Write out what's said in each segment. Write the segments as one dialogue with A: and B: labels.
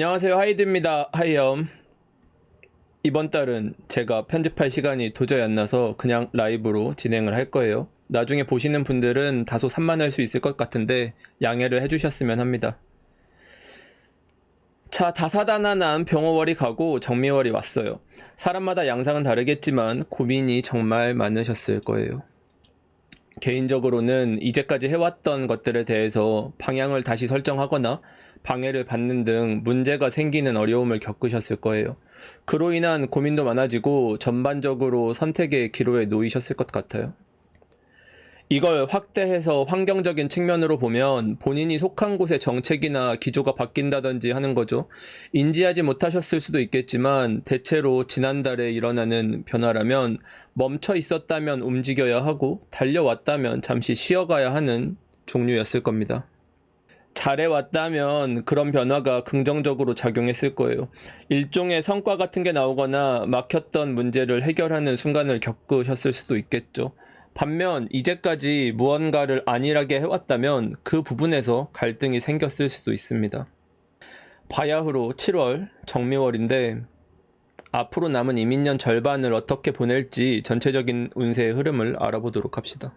A: 안녕하세요. 하이드입니다. 하이엄. 이번 달은 제가 편집할 시간이 도저히 안 나서 그냥 라이브로 진행을 할 거예요. 나중에 보시는 분들은 다소 산만할 수 있을 것 같은데 양해를 해주셨으면 합니다. 자 다사다난한 병어월이 가고 정미월이 왔어요. 사람마다 양상은 다르겠지만 고민이 정말 많으셨을 거예요. 개인적으로는 이제까지 해왔던 것들에 대해서 방향을 다시 설정하거나 방해를 받는 등 문제가 생기는 어려움을 겪으셨을 거예요. 그로 인한 고민도 많아지고 전반적으로 선택의 기로에 놓이셨을 것 같아요. 이걸 확대해서 환경적인 측면으로 보면 본인이 속한 곳의 정책이나 기조가 바뀐다든지 하는 거죠. 인지하지 못하셨을 수도 있겠지만 대체로 지난달에 일어나는 변화라면 멈춰 있었다면 움직여야 하고 달려왔다면 잠시 쉬어가야 하는 종류였을 겁니다. 잘해왔다면 그런 변화가 긍정적으로 작용했을 거예요. 일종의 성과 같은 게 나오거나 막혔던 문제를 해결하는 순간을 겪으셨을 수도 있겠죠. 반면 이제까지 무언가를 안일하게 해왔다면 그 부분에서 갈등이 생겼을 수도 있습니다. 바야흐로 7월 정미월인데 앞으로 남은 이민년 절반을 어떻게 보낼지 전체적인 운세의 흐름을 알아보도록 합시다.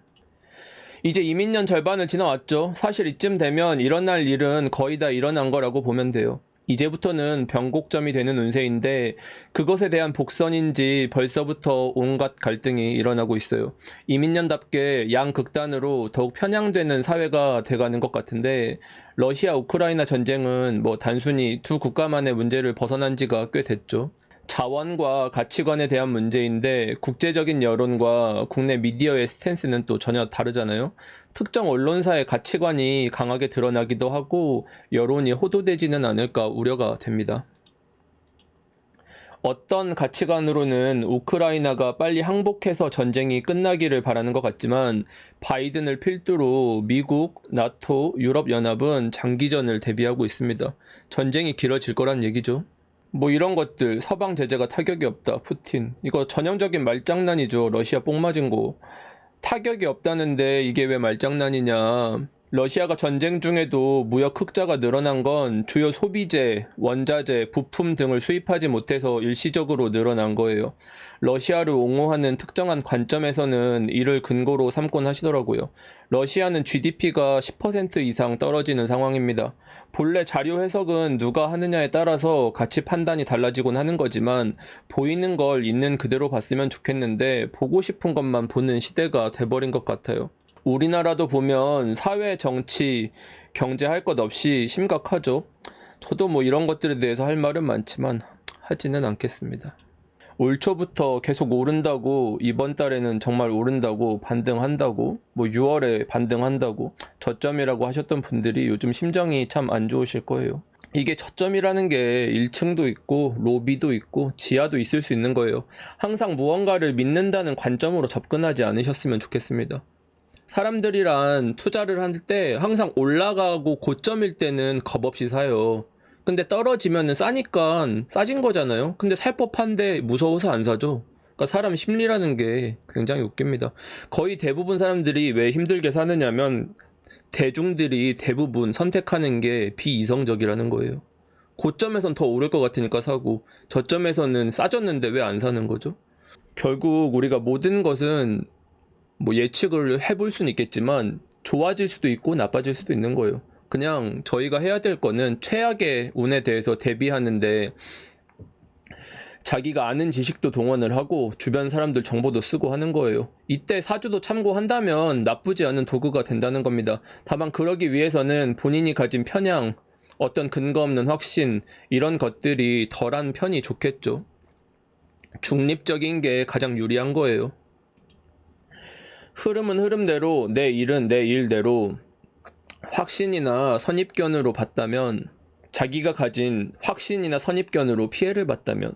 A: 이제 이민년 절반을 지나왔죠. 사실 이쯤 되면 일어날 일은 거의 다 일어난 거라고 보면 돼요. 이제부터는 변곡점이 되는 운세인데 그것에 대한 복선인지 벌써부터 온갖 갈등이 일어나고 있어요. 이민년답게 양극단으로 더욱 편향되는 사회가 돼가는 것 같은데 러시아 우크라이나 전쟁은 뭐 단순히 두 국가만의 문제를 벗어난 지가 꽤 됐죠. 자원과 가치관에 대한 문제인데 국제적인 여론과 국내 미디어의 스탠스는 또 전혀 다르잖아요. 특정 언론사의 가치관이 강하게 드러나기도 하고 여론이 호도되지는 않을까 우려가 됩니다. 어떤 가치관으로는 우크라이나가 빨리 항복해서 전쟁이 끝나기를 바라는 것 같지만 바이든을 필두로 미국, 나토, 유럽연합은 장기전을 대비하고 있습니다. 전쟁이 길어질 거란 얘기죠. 뭐 이런 것들 서방 제재가 타격이 없다 푸틴. 이거 전형적인 말장난이죠. 러시아 뽕 맞은 거. 타격이 없다는데 이게 왜 말장난이냐 러시아가 전쟁 중에도 무역 흑자가 늘어난 건 주요 소비재, 원자재, 부품 등을 수입하지 못해서 일시적으로 늘어난 거예요. 러시아를 옹호하는 특정한 관점에서는 이를 근거로 삼곤 하시더라고요. 러시아는 GDP가 10% 이상 떨어지는 상황입니다. 본래 자료 해석은 누가 하느냐에 따라서 가치 판단이 달라지곤 하는 거지만 보이는 걸 있는 그대로 봤으면 좋겠는데 보고 싶은 것만 보는 시대가 돼버린 것 같아요. 우리나라도 보면 사회, 정치, 경제 할 것 없이 심각하죠. 저도 뭐 이런 것들에 대해서 할 말은 많지만 하지는 않겠습니다. 올 초부터 계속 오른다고 이번 달에는 정말 오른다고 반등한다고 뭐 6월에 반등한다고 저점이라고 하셨던 분들이 요즘 심정이 참 안 좋으실 거예요. 이게 저점이라는 게 1층도 있고 로비도 있고 지하도 있을 수 있는 거예요. 항상 무언가를 믿는다는 관점으로 접근하지 않으셨으면 좋겠습니다. 사람들이란 투자를 할 때 항상 올라가고 고점일 때는 겁없이 사요. 근데 떨어지면은 싸니까 싸진 거잖아요. 근데 살 법한데 무서워서 안 사죠. 그러니까 사람 심리라는 게 굉장히 웃깁니다. 거의 대부분 사람들이 왜 힘들게 사느냐면 대중들이 대부분 선택하는 게 비이성적이라는 거예요. 고점에선 더 오를 것 같으니까 사고 저점에서는 싸졌는데 왜 안 사는 거죠? 결국 우리가 모든 것은 뭐 예측을 해볼 수는 있겠지만 좋아질 수도 있고 나빠질 수도 있는 거예요. 그냥 저희가 해야 될 거는 최악의 운에 대해서 대비하는데 자기가 아는 지식도 동원을 하고 주변 사람들 정보도 쓰고 하는 거예요. 이때 사주도 참고한다면 나쁘지 않은 도구가 된다는 겁니다. 다만 그러기 위해서는 본인이 가진 편향, 어떤 근거 없는 확신, 이런 것들이 덜한 편이 좋겠죠. 중립적인 게 가장 유리한 거예요. 흐름은 흐름대로 내 일은 내 일대로 확신이나 선입견으로 봤다면 자기가 가진 확신이나 선입견으로 피해를 봤다면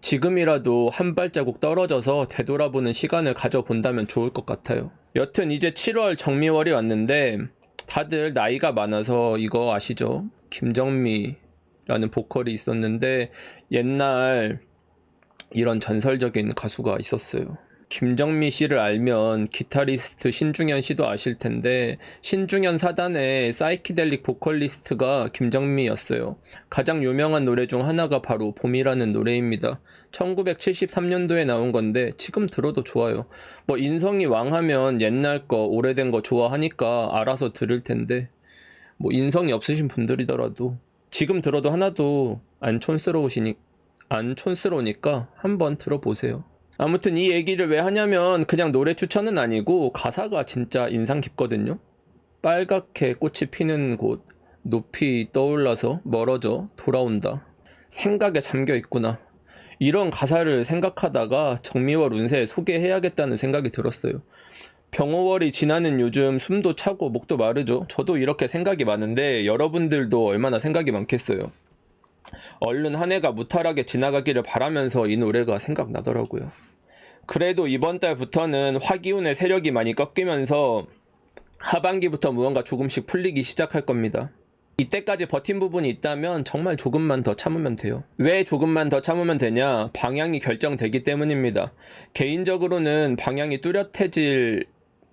A: 지금이라도 한 발자국 떨어져서 되돌아보는 시간을 가져본다면 좋을 것 같아요. 여튼 이제 7월 정미월이 왔는데 다들 나이가 많아서 이거 아시죠? 김정미라는 보컬이 있었는데 옛날 이런 전설적인 가수가 있었어요. 김정미 씨를 알면 기타리스트 신중현 씨도 아실 텐데 신중현 사단의 사이키델릭 보컬리스트가 김정미였어요. 가장 유명한 노래 중 하나가 바로 봄이라는 노래입니다. 1973년도에 나온 건데 지금 들어도 좋아요. 뭐 인성이 왕하면 옛날 거 오래된 거 좋아하니까 알아서 들을 텐데 뭐 인성이 없으신 분들이더라도 지금 들어도 하나도 안 촌스러우시니 안 촌스러우니까 한번 들어보세요. 아무튼 이 얘기를 왜 하냐면 그냥 노래 추천은 아니고 가사가 진짜 인상 깊거든요. 빨갛게 꽃이 피는 곳, 높이 떠올라서 멀어져 돌아온다. 생각에 잠겨 있구나. 이런 가사를 생각하다가 정미월 운세 소개해야겠다는 생각이 들었어요. 병호월이 지나는 요즘 숨도 차고 목도 마르죠. 저도 이렇게 생각이 많은데 여러분들도 얼마나 생각이 많겠어요. 얼른 한 해가 무탈하게 지나가기를 바라면서 이 노래가 생각나더라고요. 그래도 이번 달부터는 화기운의 세력이 많이 꺾이면서 하반기부터 무언가 조금씩 풀리기 시작할 겁니다. 이때까지 버틴 부분이 있다면 정말 조금만 더 참으면 돼요. 왜 조금만 더 참으면 되냐? 방향이 결정되기 때문입니다. 개인적으로는 방향이 뚜렷해질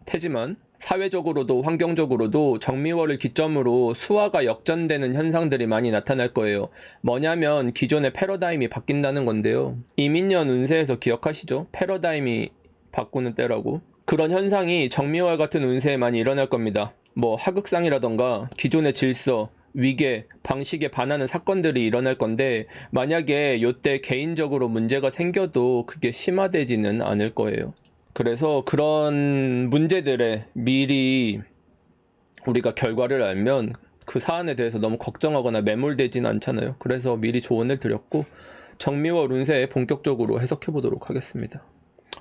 A: 테지만 사회적으로도 환경적으로도 정미월을 기점으로 수화가 역전되는 현상들이 많이 나타날 거예요. 뭐냐면 기존의 패러다임이 바뀐다는 건데요. 이민년 운세에서 기억하시죠? 패러다임이 바꾸는 때라고. 그런 현상이 정미월 같은 운세에 많이 일어날 겁니다. 뭐 하극상이라던가 기존의 질서, 위계, 방식에 반하는 사건들이 일어날 건데 만약에 요때 개인적으로 문제가 생겨도 그게 심화되지는 않을 거예요. 그래서 그런 문제들에 미리 우리가 결과를 알면 그 사안에 대해서 너무 걱정하거나 매몰되지는 않잖아요. 그래서 미리 조언을 드렸고 정미월 운세 본격적으로 해석해 보도록 하겠습니다.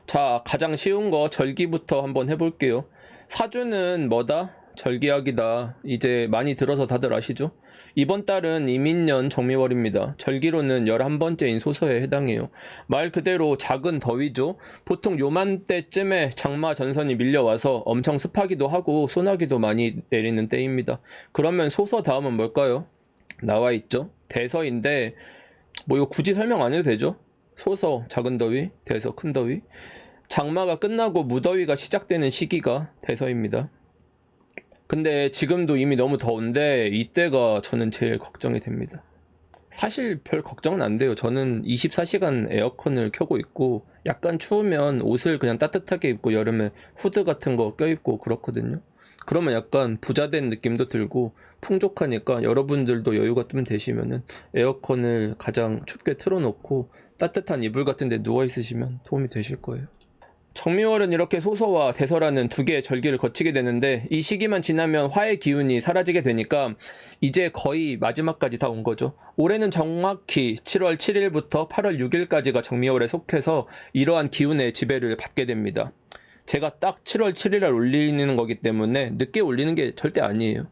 A: 자, 가장 쉬운 거 절기부터 한번 해볼게요. 사주는 뭐다? 절기학이다. 이제 많이 들어서 다들 아시죠? 이번 달은 이민년 정미월입니다. 절기로는 11번째인 소서에 해당해요. 말 그대로 작은 더위죠. 보통 요맘때쯤에 장마 전선이 밀려와서 엄청 습하기도 하고 소나기도 많이 내리는 때입니다. 그러면 소서 다음은 뭘까요? 나와 있죠. 대서인데 뭐 이거 굳이 설명 안 해도 되죠? 소서 작은 더위, 대서 큰 더위. 장마가 끝나고 무더위가 시작되는 시기가 대서입니다. 근데 지금도 이미 너무 더운데 이때가 저는 제일 걱정이 됩니다. 사실 별 걱정은 안 돼요. 저는 24시간 에어컨을 켜고 있고 약간 추우면 옷을 그냥 따뜻하게 입고 여름에 후드 같은 거 껴입고 그렇거든요. 그러면 약간 부자된 느낌도 들고 풍족하니까 여러분들도 여유가 좀 되시면은 에어컨을 가장 춥게 틀어놓고 따뜻한 이불 같은 데 누워 있으시면 도움이 되실 거예요. 정미월은 이렇게 소서와 대서라는 두 개의 절기를 거치게 되는데 이 시기만 지나면 화의 기운이 사라지게 되니까 이제 거의 마지막까지 다 온 거죠. 올해는 정확히 7월 7일부터 8월 6일까지가 정미월에 속해서 이러한 기운의 지배를 받게 됩니다. 제가 딱 7월 7일에 올리는 거기 때문에 늦게 올리는 게 절대 아니에요.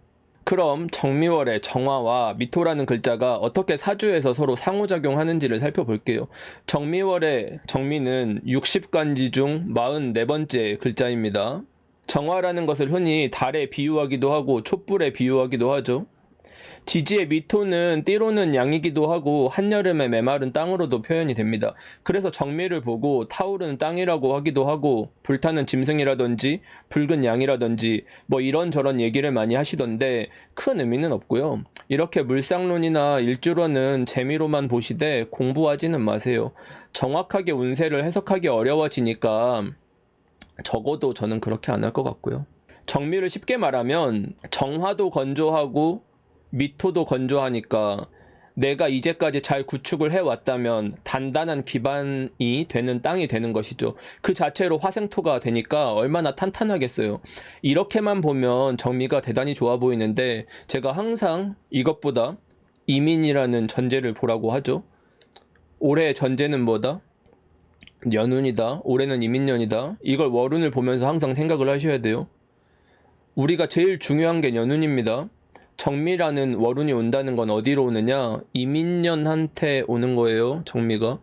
A: 그럼 정미월의 정화와 미토라는 글자가 어떻게 사주에서 서로 상호작용하는지를 살펴볼게요. 정미월의 정미는 60간지 중 44번째 글자입니다. 정화라는 것을 흔히 달에 비유하기도 하고 촛불에 비유하기도 하죠. 지지의 미토는 띠로는 양이기도 하고 한여름에 메마른 땅으로도 표현이 됩니다. 그래서 정미를 보고 타오르는 땅이라고 하기도 하고 불타는 짐승이라든지 붉은 양이라든지 뭐 이런저런 얘기를 많이 하시던데 큰 의미는 없고요. 이렇게 물상론이나 일주론은 재미로만 보시되 공부하지는 마세요. 정확하게 운세를 해석하기 어려워지니까 적어도 저는 그렇게 안 할 것 같고요. 정미를 쉽게 말하면 정화도 건조하고 미토도 건조하니까 내가 이제까지 잘 구축을 해왔다면 단단한 기반이 되는 땅이 되는 것이죠. 그 자체로 화생토가 되니까 얼마나 탄탄하겠어요. 이렇게만 보면 정미가 대단히 좋아 보이는데 제가 항상 이것보다 이민이라는 전제를 보라고 하죠. 올해 전제는 뭐다? 연운이다. 올해는 이민년이다. 이걸 월운을 보면서 항상 생각을 하셔야 돼요. 우리가 제일 중요한 게 연운입니다. 정미라는 월운이 온다는 건 어디로 오느냐? 이민년한테 오는 거예요, 정미가.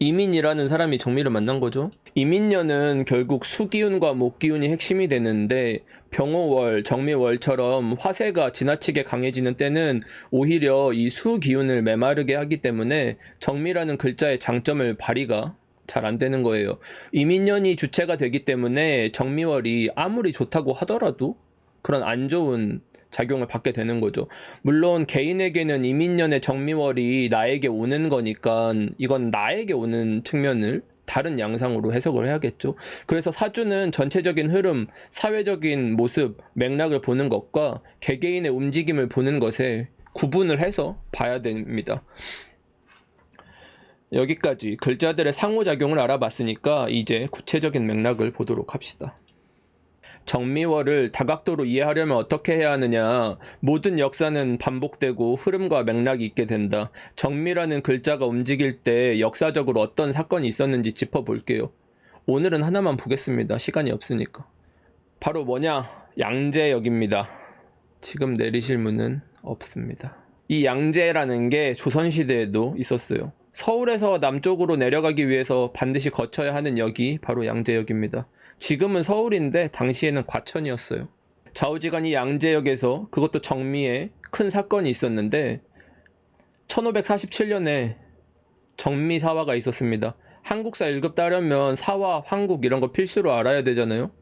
A: 이민이라는 사람이 정미를 만난 거죠. 이민년은 결국 수기운과 목기운이 핵심이 되는데 병호월, 정미월처럼 화세가 지나치게 강해지는 때는 오히려 이 수기운을 메마르게 하기 때문에 정미라는 글자의 장점을 발휘가 잘 안 되는 거예요. 이민년이 주체가 되기 때문에 정미월이 아무리 좋다고 하더라도 그런 안 좋은 작용을 받게 되는 거죠. 물론 개인에게는 이민년의 정미월이 나에게 오는 거니까 이건 나에게 오는 측면을 다른 양상으로 해석을 해야겠죠. 그래서 사주는 전체적인 흐름, 사회적인 모습, 맥락을 보는 것과 개개인의 움직임을 보는 것에 구분을 해서 봐야 됩니다. 여기까지 글자들의 상호작용을 알아봤으니까 이제 구체적인 맥락을 보도록 합시다. 정미월을 다각도로 이해하려면 어떻게 해야 하느냐. 모든 역사는 반복되고 흐름과 맥락이 있게 된다. 정미라는 글자가 움직일 때 역사적으로 어떤 사건이 있었는지 짚어볼게요. 오늘은 하나만 보겠습니다. 시간이 없으니까. 바로 뭐냐? 양재역입니다. 지금 내리실 문은 없습니다. 이 양재라는 게 조선시대에도 있었어요. 서울에서 남쪽으로 내려가기 위해서 반드시 거쳐야 하는 역이 바로 양재역입니다. 지금은 서울인데 당시에는 과천이었어요. 좌우지간이 양재역에서 그것도 정미에 큰 사건이 있었는데 1547년에 정미 사화가 있었습니다. 한국사 1급 따려면 사화, 한국 이런 거 필수로 알아야 되잖아요.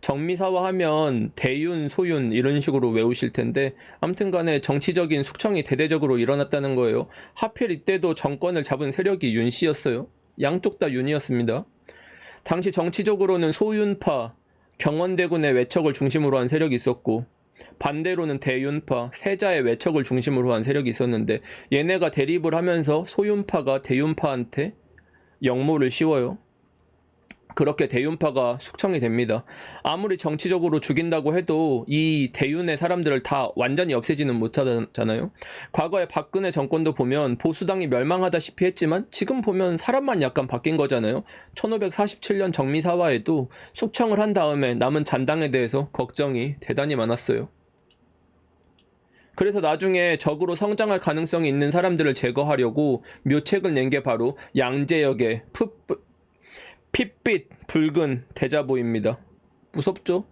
A: 정미사화 하면 대윤, 소윤 이런 식으로 외우실 텐데 아무튼 간에 정치적인 숙청이 대대적으로 일어났다는 거예요. 하필 이때도 정권을 잡은 세력이 윤 씨였어요. 양쪽 다 윤이었습니다. 당시 정치적으로는 소윤파, 경원대군의 외척을 중심으로 한 세력이 있었고 반대로는 대윤파, 세자의 외척을 중심으로 한 세력이 있었는데 얘네가 대립을 하면서 소윤파가 대윤파한테 역모를 씌워요. 그렇게 대윤파가 숙청이 됩니다. 아무리 정치적으로 죽인다고 해도 이 대윤의 사람들을 다 완전히 없애지는 못하잖아요. 과거에 박근혜 정권도 보면 보수당이 멸망하다시피 했지만 지금 보면 사람만 약간 바뀐 거잖아요. 1547년 정미사화에도 숙청을 한 다음에 남은 잔당에 대해서 걱정이 대단히 많았어요. 그래서 나중에 적으로 성장할 가능성이 있는 사람들을 제거하려고 묘책을 낸 게 바로 양재역의 풋, 핏빛 붉은 대자보입니다. 무섭죠?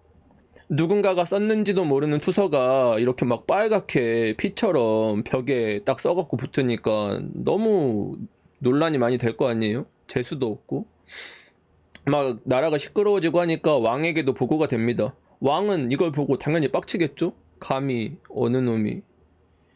A: 누군가가 썼는지도 모르는 투서가 이렇게 막 빨갛게 피처럼 벽에 딱 써갖고 붙으니까 너무 논란이 많이 될 거 아니에요? 재수도 없고. 막 나라가 시끄러워지고 하니까 왕에게도 보고가 됩니다. 왕은 이걸 보고 당연히 빡치겠죠? 감히 어느 놈이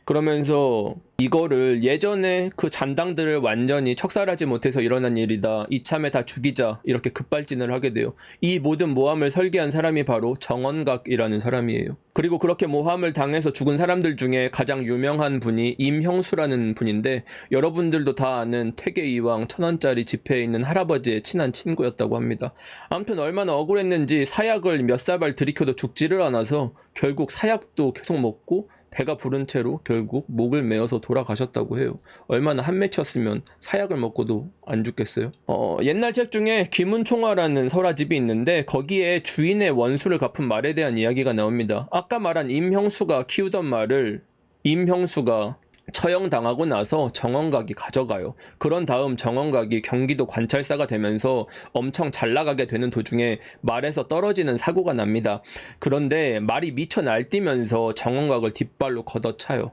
A: 그러면서 이거를 예전에 그 잔당들을 완전히 척살하지 못해서 일어난 일이다. 이참에 다 죽이자. 이렇게 급발진을 하게 돼요. 이 모든 모함을 설계한 사람이 바로 정원각이라는 사람이에요. 그리고 그렇게 모함을 당해서 죽은 사람들 중에 가장 유명한 분이 임형수라는 분인데 여러분들도 다 아는 퇴계이왕 천원짜리 지폐에 있는 할아버지의 친한 친구였다고 합니다. 아무튼 얼마나 억울했는지 사약을 몇 사발 들이켜도 죽지를 않아서 결국 사약도 계속 먹고 배가 부른 채로 결국 목을 메어서 돌아가셨다고 해요. 얼마나 한맺혔으면 사약을 먹고도 안 죽겠어요? 어, 옛날 책 중에 귀문총화라는 설화집이 있는데 거기에 주인의 원수를 갚은 말에 대한 이야기가 나옵니다. 아까 말한 임형수가 키우던 말을 임형수가 처형당하고 나서 정원각이 가져가요. 그런 다음 정원각이 경기도 관찰사가 되면서 엄청 잘 나가게 되는 도중에 말에서 떨어지는 사고가 납니다. 그런데 말이 미쳐 날뛰면서 정원각을 뒷발로 걷어차요.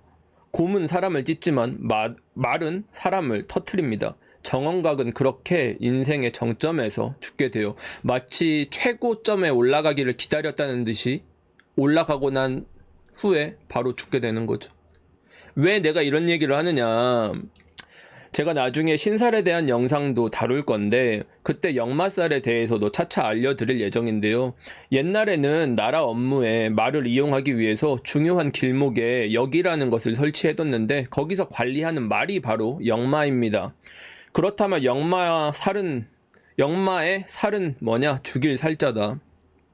A: 곰은 사람을 찢지만 마, 말은 사람을 터트립니다. 정원각은 그렇게 인생의 정점에서 죽게 돼요. 마치 최고점에 올라가기를 기다렸다는 듯이 올라가고 난 후에 바로 죽게 되는 거죠. 왜 내가 이런 얘기를 하느냐. 제가 나중에 신살에 대한 영상도 다룰 건데 그때 역마살에 대해서도 차차 알려드릴 예정인데요. 옛날에는 나라 업무에 말을 이용하기 위해서 중요한 길목에 역이라는 것을 설치해뒀는데 거기서 관리하는 말이 바로 역마입니다. 그렇다면 역마 살은 역마의 살은 뭐냐? 죽일 살자다.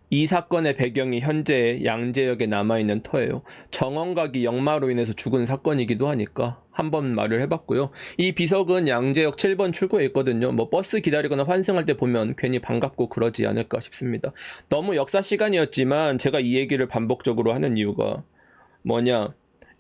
A: 이 사건의 배경이 현재 양재역에 남아있는 터예요. 정원각이 역마로 인해서 죽은 사건이기도 하니까 한번 말을 해봤고요. 이 비석은 양재역 7번 출구에 있거든요. 뭐 버스 기다리거나 환승할 때 보면 괜히 반갑고 그러지 않을까 싶습니다. 너무 역사 시간이었지만 제가 이 얘기를 반복적으로 하는 이유가 뭐냐.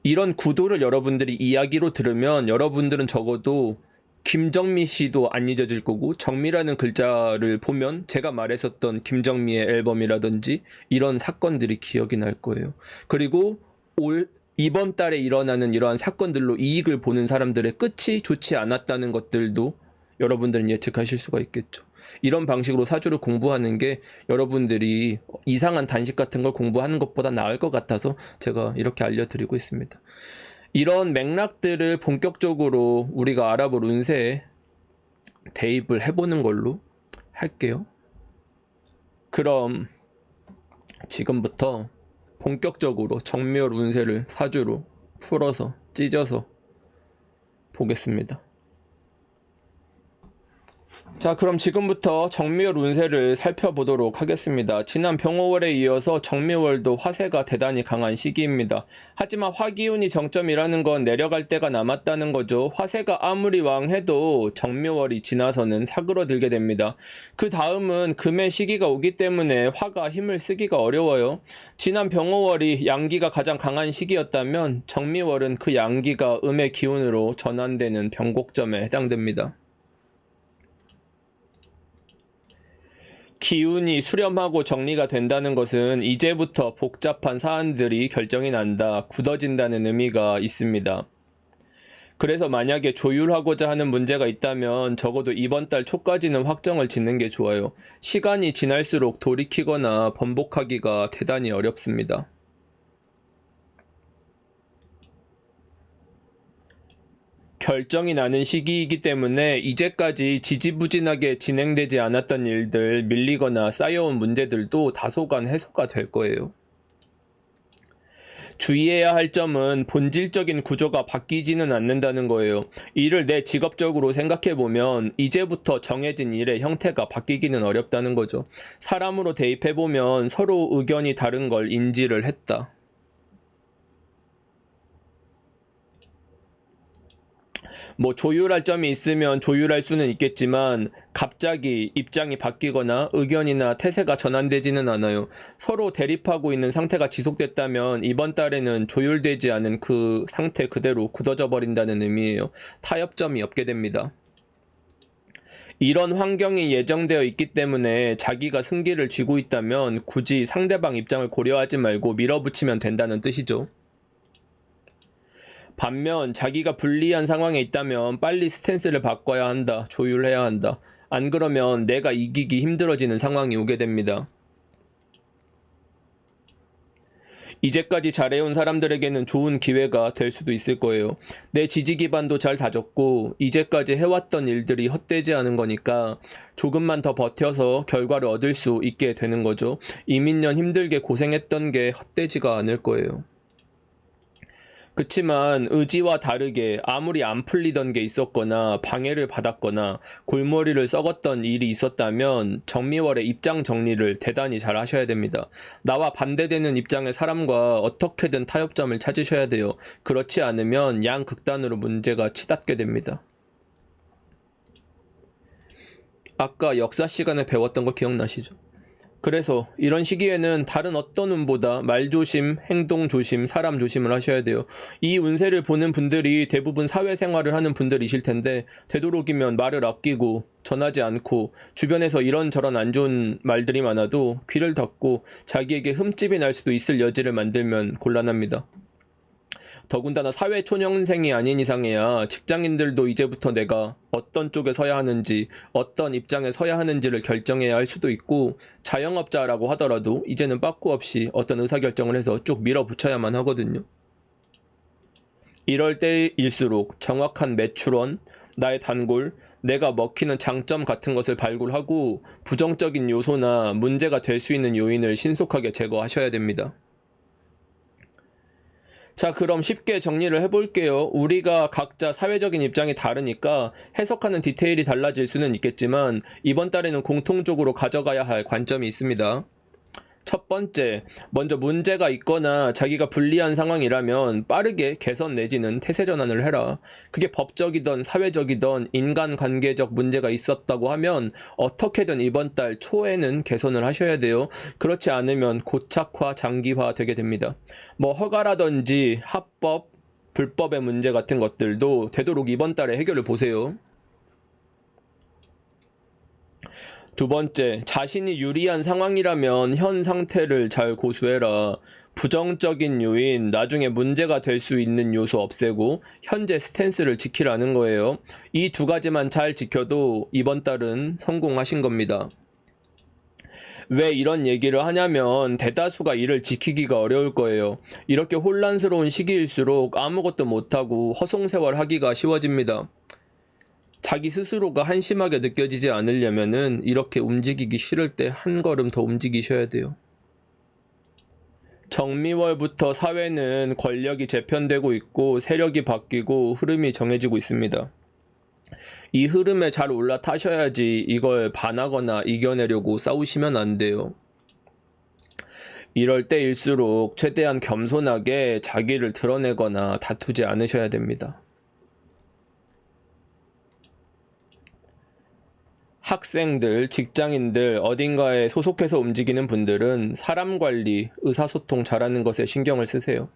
A: 이런 구도를 여러분들이 이야기로 들으면 여러분들은 적어도 김정미 씨도 안 잊어질 거고 정미라는 글자를 보면 제가 말했었던 김정미의 앨범이라든지 이런 사건들이 기억이 날 거예요. 그리고 올 이번 달에 일어나는 이러한 사건들로 이익을 보는 사람들의 끝이 좋지 않았다는 것들도 여러분들은 예측하실 수가 있겠죠. 이런 방식으로 사주를 공부하는 게 여러분들이 이상한 단식 같은 걸 공부하는 것보다 나을 것 같아서 제가 이렇게 알려드리고 있습니다. 이런 맥락들을 본격적으로 우리가 알아볼 운세에 대입을 해보는 걸로 할게요. 그럼 지금부터 본격적으로 정묘 운세를 사주로 풀어서 찢어서 보겠습니다. 자, 그럼 지금부터 정미월 운세를 살펴보도록 하겠습니다. 지난 병호월에 이어서 정미월도 화세가 대단히 강한 시기입니다. 하지만 화기운이 정점이라는 건 내려갈 때가 남았다는 거죠. 화세가 아무리 왕해도 정묘월이 지나서는 사그러들게 됩니다. 그 다음은 금의 시기가 오기 때문에 화가 힘을 쓰기가 어려워요. 지난 병호월이 양기가 가장 강한 시기였다면 정미월은 그 양기가 음의 기운으로 전환되는 병곡점에 해당됩니다. 기운이 수렴하고 정리가 된다는 것은 이제부터 복잡한 사안들이 결정이 난다, 굳어진다는 의미가 있습니다. 그래서 만약에 조율하고자 하는 문제가 있다면 적어도 이번 달 초까지는 확정을 짓는 게 좋아요. 시간이 지날수록 돌이키거나 번복하기가 대단히 어렵습니다. 결정이 나는 시기이기 때문에 이제까지 지지부진하게 진행되지 않았던 일들, 밀리거나 쌓여온 문제들도 다소간 해소가 될 거예요. 주의해야 할 점은 본질적인 구조가 바뀌지는 않는다는 거예요. 이를 내 직업적으로 생각해 보면 이제부터 정해진 일의 형태가 바뀌기는 어렵다는 거죠. 사람으로 대입해 보면 서로 의견이 다른 걸 인지를 했다. 뭐 조율할 점이 있으면 조율할 수는 있겠지만 갑자기 입장이 바뀌거나 의견이나 태세가 전환되지는 않아요. 서로 대립하고 있는 상태가 지속됐다면 이번 달에는 조율되지 않은 그 상태 그대로 굳어져 버린다는 의미예요. 타협점이 없게 됩니다. 이런 환경이 예정되어 있기 때문에 자기가 승기를 쥐고 있다면 굳이 상대방 입장을 고려하지 말고 밀어붙이면 된다는 뜻이죠. 반면 자기가 불리한 상황에 있다면 빨리 스탠스를 바꿔야 한다. 조율해야 한다. 안 그러면 내가 이기기 힘들어지는 상황이 오게 됩니다. 이제까지 잘해온 사람들에게는 좋은 기회가 될 수도 있을 거예요. 내 지지 기반도 잘 다졌고, 이제까지 해왔던 일들이 헛되지 않은 거니까 조금만 더 버텨서 결과를 얻을 수 있게 되는 거죠. 이민년 힘들게 고생했던 게 헛되지가 않을 거예요. 그치만 의지와 다르게 아무리 안 풀리던 게 있었거나 방해를 받았거나 골머리를 썩었던 일이 있었다면 정미월의 입장 정리를 대단히 잘 하셔야 됩니다. 나와 반대되는 입장의 사람과 어떻게든 타협점을 찾으셔야 돼요. 그렇지 않으면 양 극단으로 문제가 치닫게 됩니다. 아까 역사 시간에 배웠던 거 기억나시죠? 그래서 이런 시기에는 다른 어떤 운보다 말 조심, 행동 조심, 사람 조심을 하셔야 돼요. 이 운세를 보는 분들이 대부분 사회생활을 하는 분들이실 텐데 되도록이면 말을 아끼고 전하지 않고 주변에서 이런저런 안 좋은 말들이 많아도 귀를 닫고 자기에게 흠집이 날 수도 있을 여지를 만들면 곤란합니다. 더군다나 사회 초년생이 아닌 이상에야 직장인들도 이제부터 내가 어떤 쪽에 서야 하는지, 어떤 입장에 서야 하는지를 결정해야 할 수도 있고, 자영업자라고 하더라도 이제는 빠꾸 없이 어떤 의사결정을 해서 쭉 밀어붙여야만 하거든요. 이럴 때일수록 정확한 매출원, 나의 단골, 내가 먹히는 장점 같은 것을 발굴하고 부정적인 요소나 문제가 될 수 있는 요인을 신속하게 제거하셔야 됩니다. 자, 그럼 쉽게 정리를 해볼게요. 우리가 각자 사회적인 입장이 다르니까 해석하는 디테일이 달라질 수는 있겠지만 이번 달에는 공통적으로 가져가야 할 관점이 있습니다. 첫 번째, 먼저 문제가 있거나 자기가 불리한 상황이라면 빠르게 개선 내지는 태세 전환을 해라. 그게 법적이든 사회적이든 인간관계적 문제가 있었다고 하면 어떻게든 이번 달 초에는 개선을 하셔야 돼요. 그렇지 않으면 고착화, 장기화 되게 됩니다. 뭐 허가라든지 합법, 불법의 문제 같은 것들도 되도록 이번 달에 해결을 보세요. 두 번째, 자신이 유리한 상황이라면 현 상태를 잘 고수해라. 부정적인 요인, 나중에 문제가 될 수 있는 요소 없애고 현재 스탠스를 지키라는 거예요. 이 두 가지만 잘 지켜도 이번 달은 성공하신 겁니다. 왜 이런 얘기를 하냐면 대다수가 이를 지키기가 어려울 거예요. 이렇게 혼란스러운 시기일수록 아무것도 못하고 허송세월 하기가 쉬워집니다. 자기 스스로가 한심하게 느껴지지 않으려면은 이렇게 움직이기 싫을 때 한 걸음 더 움직이셔야 돼요. 정미월부터 사회는 권력이 재편되고 있고 세력이 바뀌고 흐름이 정해지고 있습니다. 이 흐름에 잘 올라타셔야지 이걸 반하거나 이겨내려고 싸우시면 안 돼요. 이럴 때일수록 최대한 겸손하게 자기를 드러내거나 다투지 않으셔야 됩니다. 학생들, 직장인들, 어딘가에 소속해서 움직이는 분들은 사람 관리, 의사소통 잘하는 것에 신경을 쓰세요.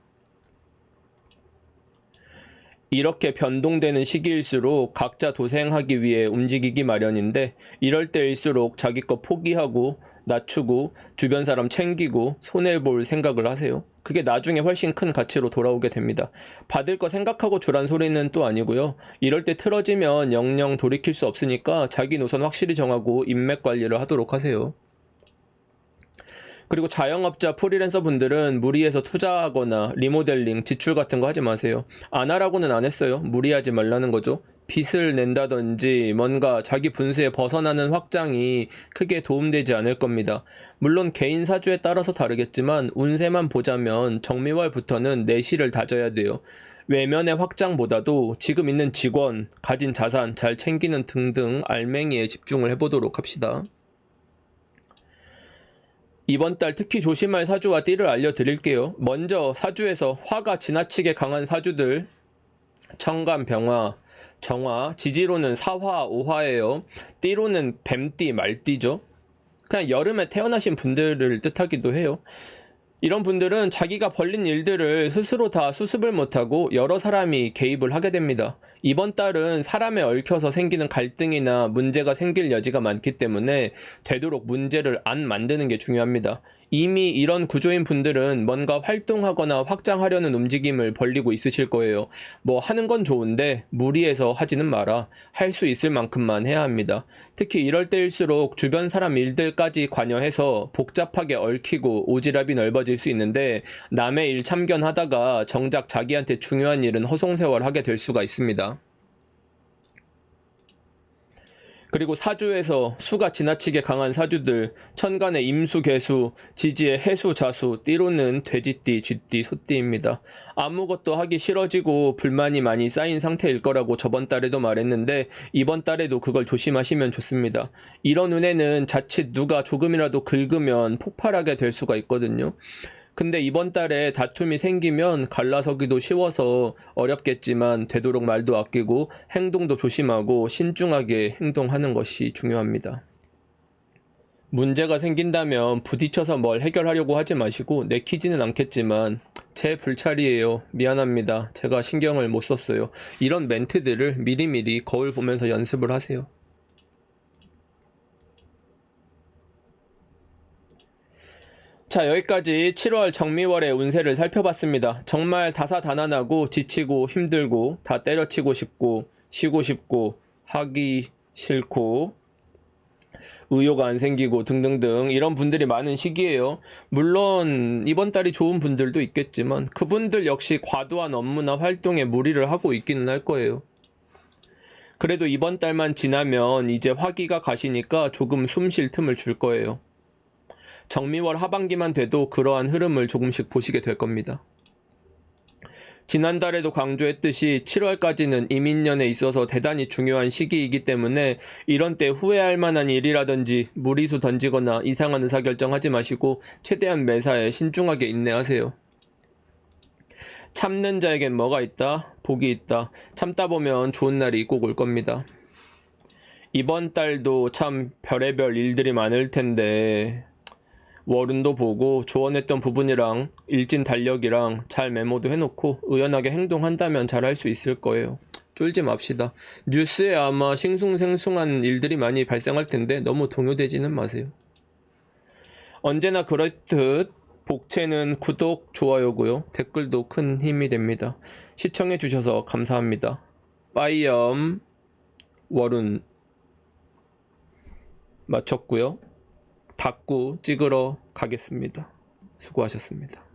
A: 이렇게 변동되는 시기일수록 각자 도생하기 위해 움직이기 마련인데 이럴 때일수록 자기 것 포기하고 낮추고 주변 사람 챙기고 손해볼 생각을 하세요. 그게 나중에 훨씬 큰 가치로 돌아오게 됩니다. 받을 거 생각하고 주란 소리는 또 아니고요. 이럴 때 틀어지면 영영 돌이킬 수 없으니까 자기 노선 확실히 정하고 인맥 관리를 하도록 하세요. 그리고 자영업자 프리랜서 분들은 무리해서 투자하거나 리모델링, 지출 같은 거 하지 마세요. 안 하라고는 안 했어요. 무리하지 말라는 거죠. 빚을 낸다든지 뭔가 자기 분수에 벗어나는 확장이 크게 도움되지 않을 겁니다. 물론 개인 사주에 따라서 다르겠지만 운세만 보자면 정미월부터는 내실을 다져야 돼요. 외면의 확장보다도 지금 있는 직원, 가진 자산 잘 챙기는 등등 알맹이에 집중을 해보도록 합시다. 이번 달 특히 조심할 사주와 띠를 알려드릴게요. 먼저 사주에서 화가 지나치게 강한 사주들 청간, 병화, 정화, 지지로는 사화, 오화예요. 띠로는 뱀띠, 말띠죠. 그냥 여름에 태어나신 분들을 뜻하기도 해요. 이런 분들은 자기가 벌린 일들을 스스로 다 수습을 못하고 여러 사람이 개입을 하게 됩니다. 이번 달은 사람에 얽혀서 생기는 갈등이나 문제가 생길 여지가 많기 때문에 되도록 문제를 안 만드는 게 중요합니다. 이미 이런 구조인 분들은 뭔가 활동하거나 확장하려는 움직임을 벌리고 있으실 거예요. 뭐 하는 건 좋은데 무리해서 하지는 마라. 할 수 있을 만큼만 해야 합니다. 특히 이럴 때일수록 주변 사람 일들까지 관여해서 복잡하게 얽히고 오지랖이 넓어질 수 있는데 남의 일 참견하다가 정작 자기한테 중요한 일은 허송세월 하게 될 수가 있습니다. 그리고 사주에서 수가 지나치게 강한 사주들, 천간의 임수, 개수, 지지의 해수, 자수, 띠로는 돼지띠, 쥐띠, 소띠입니다. 아무것도 하기 싫어지고 불만이 많이 쌓인 상태일 거라고 저번 달에도 말했는데 이번 달에도 그걸 조심하시면 좋습니다. 이런 운에는 자칫 누가 조금이라도 긁으면 폭발하게 될 수가 있거든요. 근데 이번 달에 다툼이 생기면 갈라서기도 쉬워서 어렵겠지만 되도록 말도 아끼고 행동도 조심하고 신중하게 행동하는 것이 중요합니다. 문제가 생긴다면 부딪혀서 뭘 해결하려고 하지 마시고 내키지는 않겠지만 제 불찰이에요. 미안합니다. 제가 신경을 못 썼어요. 이런 멘트들을 미리미리 거울 보면서 연습을 하세요. 자, 여기까지 7월 정미월의 운세를 살펴봤습니다. 정말 다사다난하고 지치고 힘들고 다 때려치고 싶고 쉬고 싶고 하기 싫고 의욕 안 생기고 등등등 이런 분들이 많은 시기예요. 물론 이번 달이 좋은 분들도 있겠지만 그분들 역시 과도한 업무나 활동에 무리를 하고 있기는 할 거예요. 그래도 이번 달만 지나면 이제 화기가 가시니까 조금 숨 쉴 틈을 줄 거예요. 정미월 하반기만 돼도 그러한 흐름을 조금씩 보시게 될 겁니다. 지난달에도 강조했듯이 7월까지는 이민년에 있어서 대단히 중요한 시기이기 때문에 이런 때 후회할 만한 일이라든지 무리수 던지거나 이상한 의사결정 하지 마시고 최대한 매사에 신중하게 인내하세요. 참는 자에겐 뭐가 있다? 복이 있다. 참다 보면 좋은 날이 꼭 올 겁니다. 이번 달도 참 별의별 일들이 많을 텐데 월운도 보고 조언했던 부분이랑 일진 달력이랑 잘 메모도 해놓고 의연하게 행동한다면 잘할 수 있을 거예요. 쫄지 맙시다. 뉴스에 아마 싱숭생숭한 일들이 많이 발생할 텐데 너무 동요되지는 마세요. 언제나 그렇듯 복채는 구독, 좋아요고요. 댓글도 큰 힘이 됩니다. 시청해 주셔서 감사합니다. 빠이염 월운 마쳤고요. 닭구 찍으러 가겠습니다. 수고하셨습니다.